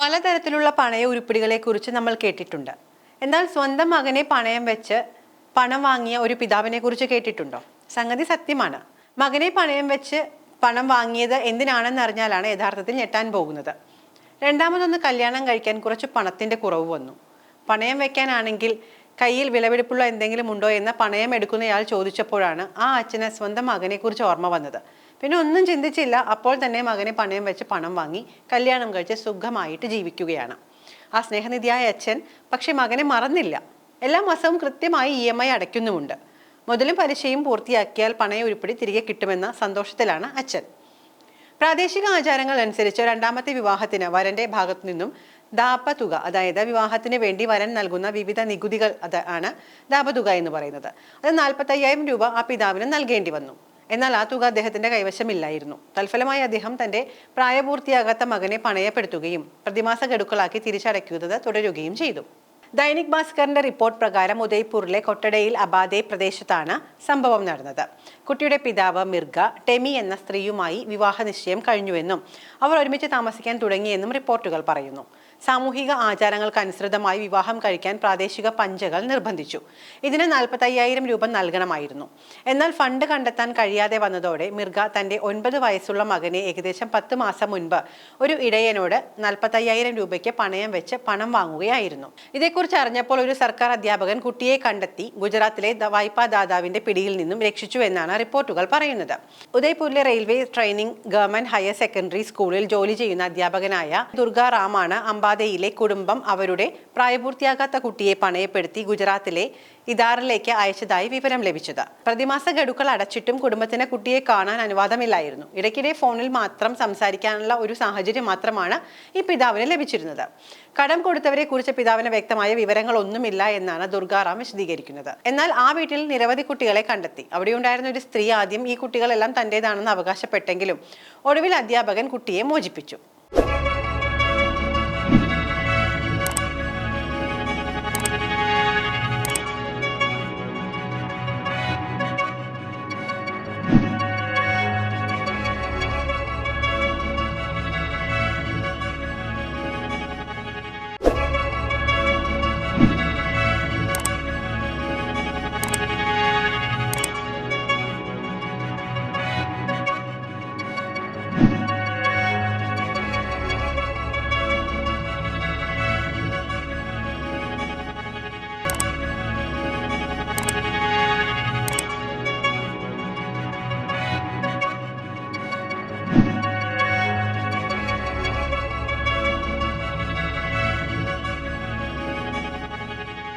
പലതരത്തിലുള്ള പണയ ഉരുപ്പിടികളെ കുറിച്ച് നമ്മൾ കേട്ടിട്ടുണ്ട്. എന്നാൽ സ്വന്തം മകനെ പണയം വെച്ച് പണം വാങ്ങിയ ഒരു പിതാവിനെ കുറിച്ച് കേട്ടിട്ടുണ്ടോ? സംഗതി സത്യമാണ്. മകനെ പണയം വെച്ച് പണം വാങ്ങിയത് എന്തിനാണെന്ന് അറിഞ്ഞാലാണ് യഥാർത്ഥത്തിൽ ഞെട്ടാൻ പോകുന്നത്. രണ്ടാമതൊന്ന് കല്യാണം കഴിക്കാൻ കുറച്ച് പണത്തിന്റെ കുറവ് വന്നു. പണയം വെക്കാനാണെങ്കിൽ കയ്യിൽ വിലപിടിപ്പുള്ള എന്തെങ്കിലും ഉണ്ടോ എന്ന് പണയം എടുക്കുന്നയാൾ ചോദിച്ചപ്പോഴാണ് ആ അച്ഛന് സ്വന്തം മകനെക്കുറിച്ച് ഓർമ്മ വന്നത്. പിന്നെ ഒന്നും ചിന്തിച്ചില്ല. അപ്പോൾ തന്നെ മകനെ പണയം വെച്ച് പണം വാങ്ങി കല്യാണം കഴിച്ച് സുഖമായിട്ട് ജീവിക്കുകയാണ്. ആ സ്നേഹനിധിയായ അച്ഛൻ പക്ഷെ മകനെ മറന്നില്ല. എല്ലാ മാസവും കൃത്യമായി ഇ എം ഐ അടയ്ക്കുന്നുമുണ്ട്. മുതലും പലിശയും പൂർത്തിയാക്കിയാൽ പണയ ഉരുപ്പിടി തിരികെ കിട്ടുമെന്ന സന്തോഷത്തിലാണ് അച്ഛൻ. പ്രാദേശിക ആചാരങ്ങൾ അനുസരിച്ച് രണ്ടാമത്തെ വിവാഹത്തിന് വരന്റെ ഭാഗത്തു നിന്നും ദാപതുക അതായത് വിവാഹത്തിന് വേണ്ടി വരൻ നൽകുന്ന വിവിധ നികുതികൾ അത് ആണ് ദാപതുക എന്ന് പറയുന്നത്. അത് നാൽപ്പത്തയ്യായിരം രൂപ ആ പിതാവിന് നൽകേണ്ടി വന്നു. എന്നാൽ ആ തുക അദ്ദേഹത്തിന്റെ കൈവശമില്ലായിരുന്നു. തൽഫലമായി അദ്ദേഹം തന്റെ പ്രായപൂർത്തിയാകാത്ത മകനെ പണയപ്പെടുത്തുകയും പ്രതിമാസ ഗഡുക്കളാക്കി തിരിച്ചടയ്ക്കുന്നത് തുടരുകയും ചെയ്തു. ദൈനിക് ഭാസ്കറിന്റെ റിപ്പോർട്ട് പ്രകാരം ഉദയ്പൂരിലെ കൊട്ടടയിൽ അബാദെ പ്രദേശത്താണ് സംഭവം നടന്നത്. കുട്ടിയുടെ പിതാവ് മിർഗ ടെമി എന്ന സ്ത്രീയുമായി വിവാഹ നിശ്ചയം കഴിഞ്ഞുവെന്നും അവർ ഒരുമിച്ച് താമസിക്കാൻ തുടങ്ങിയെന്നും റിപ്പോർട്ടുകൾ പറയുന്നു. സാമൂഹിക ആചാരങ്ങൾക്കനുസൃതമായി വിവാഹം കഴിക്കാൻ പ്രാദേശിക പഞ്ചകൾ നിർബന്ധിച്ചു. ഇതിന് നാൽപ്പത്തയ്യായിരം രൂപ നൽകണമായിരുന്നു. എന്നാൽ ഫണ്ട് കണ്ടെത്താൻ കഴിയാതെ വന്നതോടെ മിർഗ തന്റെ ഒൻപത് വയസ്സുള്ള മകനെ ഏകദേശം പത്ത് മാസം മുൻപ് ഒരു ഇടയനോട് നാൽപ്പത്തയ്യായിരം രൂപയ്ക്ക് പണയം വെച്ച് പണം വാങ്ങുകയായിരുന്നു. ഇതേക്കുറിച്ച് അറിഞ്ഞപ്പോൾ ഒരു സർക്കാർ അധ്യാപകൻ കുട്ടിയെ കണ്ടെത്തി ഗുജറാത്തിലെ വായ്പാ ദാതാവിന്റെ പിടിയിൽ നിന്നും രക്ഷിച്ചു എന്നാണ് റിപ്പോർട്ടുകൾ പറയുന്നത്. ഉദയ്പൂരിലെ railway training government higher secondary സ്കൂളിൽ ജോലി ചെയ്യുന്ന അധ്യാപകനായ ദുർഗാറാമാണ് അംബാദയിലെ കുടുംബം അവരുടെ പ്രായപൂർത്തിയാകാത്ത കുട്ടിയെ പണയപ്പെടുത്തി ഗുജറാത്തിലെ ഇദാറിലേക്ക് അയച്ചതായി വിവരം ലഭിച്ചത്. പ്രതിമാസ ഗഡുക്കൾ അടച്ചിട്ടും കുടുംബത്തിന് കുട്ടിയെ കാണാൻ അനുവാദമില്ലായിരുന്നു. ഇടയ്ക്കിടെ ഫോണിൽ മാത്രം സംസാരിക്കാനുള്ള ഒരു സാഹചര്യം മാത്രമാണ് ഈ പിതാവിന് ലഭിച്ചിരുന്നത്. കടം കൊടുത്തവരെ കുറിച്ച് പിതാവിന് വ്യക്തമായ വിവരങ്ങളൊന്നുമില്ല എന്നാണ് ദുർഗാറാം വിശദീകരിക്കുന്നത്. എന്നാൽ ആ വീട്ടിൽ നിരവധി കുട്ടികളെ കണ്ടെത്തി. അവിടെയുണ്ടായിരുന്ന ഒരു സ്ത്രീ ആദ്യം ഈ കുട്ടികളെല്ലാം തന്റേതാണെന്ന് അവകാശപ്പെട്ടെങ്കിലും ഒടുവിൽ അധ്യാപകൻ കുട്ടിയെ മോചിപ്പിച്ചു.